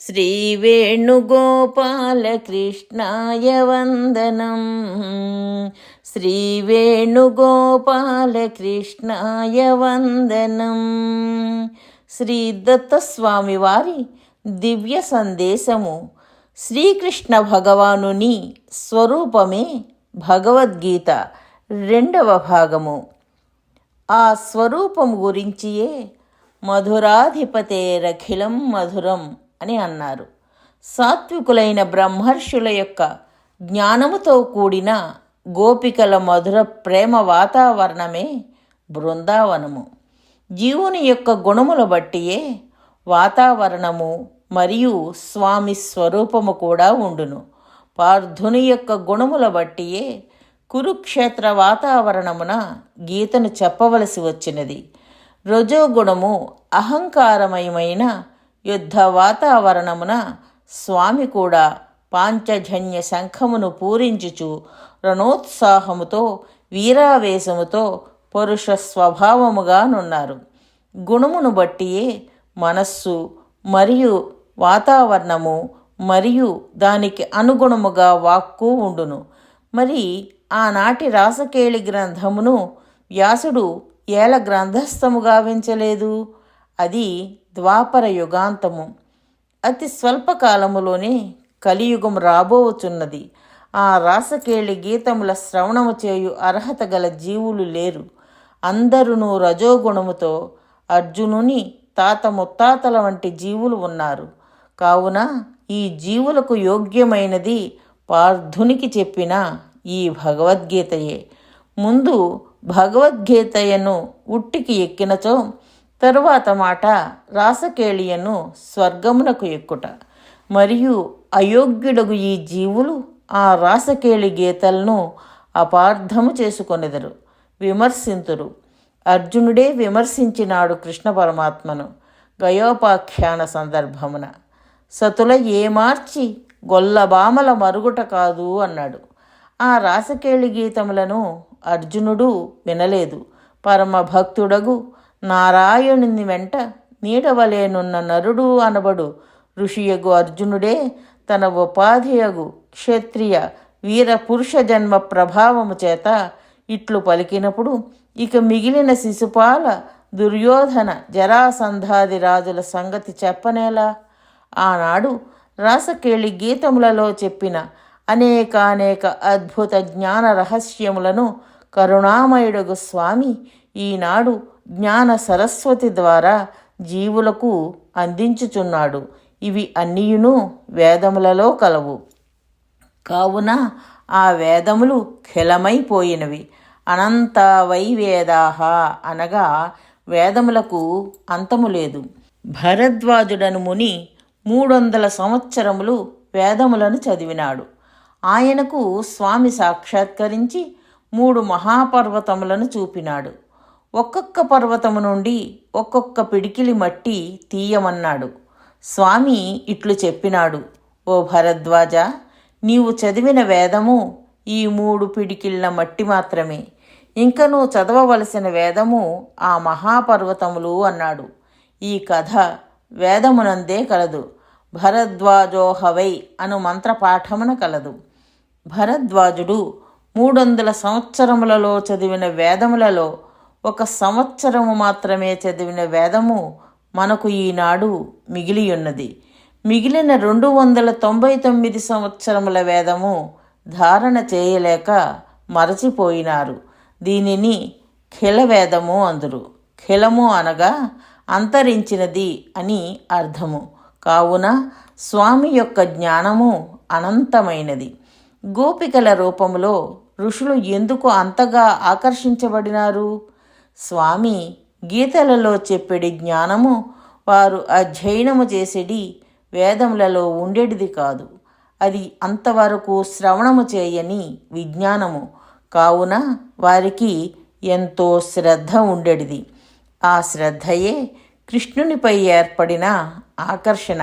श्रीवेणुगोपालकृष्णाय वन्दनम् శ్రీవేణుగోపాలకృష్ణాయ వందనం శ్రీ దత్తస్వామి వారి దివ్య సందేశము శ్రీకృష్ణ భగవానుని స్వరూపమే భగవద్గీత రెండవ భాగము ఆ స్వరూపం గురించియే మధురాధిపతేరఖిలం మధురం అని అన్నారు. సాత్వికులైన బ్రహ్మర్షుల యొక్క జ్ఞానముతో కూడిన గోపికల మధుర ప్రేమ వాతావరణమే బృందావనము. జీవుని యొక్క గుణముల బట్టియే వాతావరణము మరియు స్వామి స్వరూపము కూడా ఉండును. పార్థుని యొక్క గుణముల బట్టియే కురుక్షేత్ర వాతావరణమున గీతను చెప్పవలసి వచ్చినది. రజోగుణము అహంకారమయమైన యుద్ధ వాతావరణమున స్వామి కూడా పాంచజన్య శంఖమును పూరించుచు రణోత్సాహముతో వీరావేశముతో పరుష స్వభావముగానున్నారు. గుణమును బట్టియే మనస్సు మరియు వాతావరణము మరియు దానికి అనుగుణముగా వాక్కు ఉండును. మరి ఆనాటి రాసకేళి గ్రంథమును వ్యాసుడు ఏల గ్రంథస్థముగా వెంచలేదు? అది ద్వాపర యుగాంతము. అతి స్వల్పకాలములోనే కలియుగం రాబోవచున్నది ఆ రాసకేళి గీతముల శ్రవణము చేయు అర్హత గల జీవులు లేరు. అందరును రజోగుణముతో అర్జునుని తాత ముత్తాతల వంటి జీవులు ఉన్నారు. కావున ఈ జీవులకు యోగ్యమైనది పార్థునికి చెప్పిన ఈ భగవద్గీతయే. ముందు భగవద్గీతయను ఉట్టికి ఎక్కినచో తరువాత మాట రాసకేళియను స్వర్గమునకు ఎక్కుట. మరియు అయోగ్యుడగు ఈ జీవులు ఆ రాసకేళి గీతలను అపార్థము చేసుకొనెదరు. విమర్శింతురు. అర్జునుడే విమర్శించినాడు కృష్ణ పరమాత్మను గయోపాఖ్యాన సందర్భమున. సతుల ఏమార్చి గొల్లబామల మరుగుట కాదు అన్నాడు. ఆ రాసకేళి గీతములను అర్జునుడు వినలేదు. పరమ భక్తుడగు నారాయణుని వెంట నీడవలేనున్న నరుడు అనబడు. ఋషియగు అర్జునుడే తన ఉపాధియగు క్షత్రియ వీర పురుష జన్మ ప్రభావము చేత ఇట్లు పలికినప్పుడు ఇక మిగిలిన శిశుపాల దుర్యోధన జరాసంధాది రాజుల సంగతి చెప్పనేలా? ఆనాడు రాసకేళి గీతములలో చెప్పిన అనేకానేక అద్భుత జ్ఞాన రహస్యములను కరుణామయుడగు స్వామి ఈనాడు జ్ఞాన సరస్వతి ద్వారా జీవులకు అందించుచున్నాడు. ఇవి అన్నీయును వేదములలో కలవు. కావున ఆ వేదములు ఖిలమైపోయినవి అనంత వైవేదాహ అనగా వేదములకు అంతము లేదు. భరద్వాజుడను ముని మూడు వందల సంవత్సరములు వేదములను చదివినాడు. ఆయనకు స్వామి సాక్షాత్కరించి మూడు మహాపర్వతములను చూపినాడు. ఒక్కొక్క పర్వతము నుండి ఒక్కొక్క పిడికిలి మట్టి తీయమన్నాడు. స్వామి ఇట్లు చెప్పినాడు. ఓ భరద్వాజ నీవు చదివిన వేదము ఈ మూడు పిడికిళ్ళ మట్టి మాత్రమే. ఇంకనూ చదవవలసిన వేదము ఆ మహాపర్వతములు అన్నాడు. ఈ కథ వేదమునందే కలదు. భరద్వాజోహవై అను మంత్రపాఠమున కలదు. భరద్వాజుడు మూడొందల సంవత్సరములలో చదివిన వేదములలో ఒక సంవత్సరము మాత్రమే చదివిన వేదము మనకు ఈనాడు మిగిలియున్నది. మిగిలిన రెండు వందల తొంభై తొమ్మిది సంవత్సరముల వేదము ధారణ చేయలేక మరచిపోయినారు. దీనిని ఖిలవేదము అందురు. ఖిలము అనగా అంతరించినది అని అర్థము. కావున స్వామి యొక్క జ్ఞానము అనంతమైనది. గోపికల రూపంలో ఋషులు ఎందుకు అంతగా ఆకర్షించబడినారు? స్వామి గీతలలో చెప్పెడి జ్ఞానము వారు అధ్యయనము చేసేది వేదములలో ఉండేటిది కాదు. అది అంతవరకు శ్రవణము చేయని విజ్ఞానము. కావున వారికి ఎంతో శ్రద్ధ ఉండేటిది ఆ శ్రద్ధయే కృష్ణునిపై ఏర్పడిన ఆకర్షణ.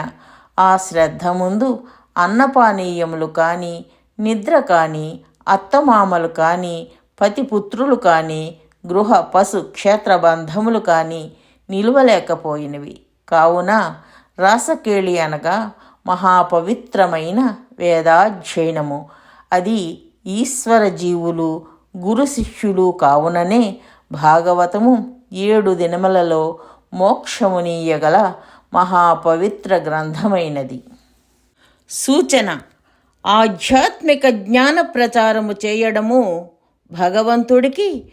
ఆ శ్రద్ధ ముందు అన్నపానీయములు కానీ నిద్ర కానీ అత్తమామలు కానీ పతిపుత్రులు కానీ గృహ పశు క్షేత్ర బంధములు కానీ నిలువలేకపోయినవి. కావున రాసకేళి అనగా మహాపవిత్రమైన వేదాధ్యయనము. అది ఈశ్వర జీవులు గురు శిష్యులు కావుననే భాగవతము ఏడు దినములలో మోక్షమునీయగల మహాపవిత్ర గ్రంథమైనది. సూచన. ఆధ్యాత్మిక జ్ఞాన ప్రచారము చేయడము భగవంతుడికి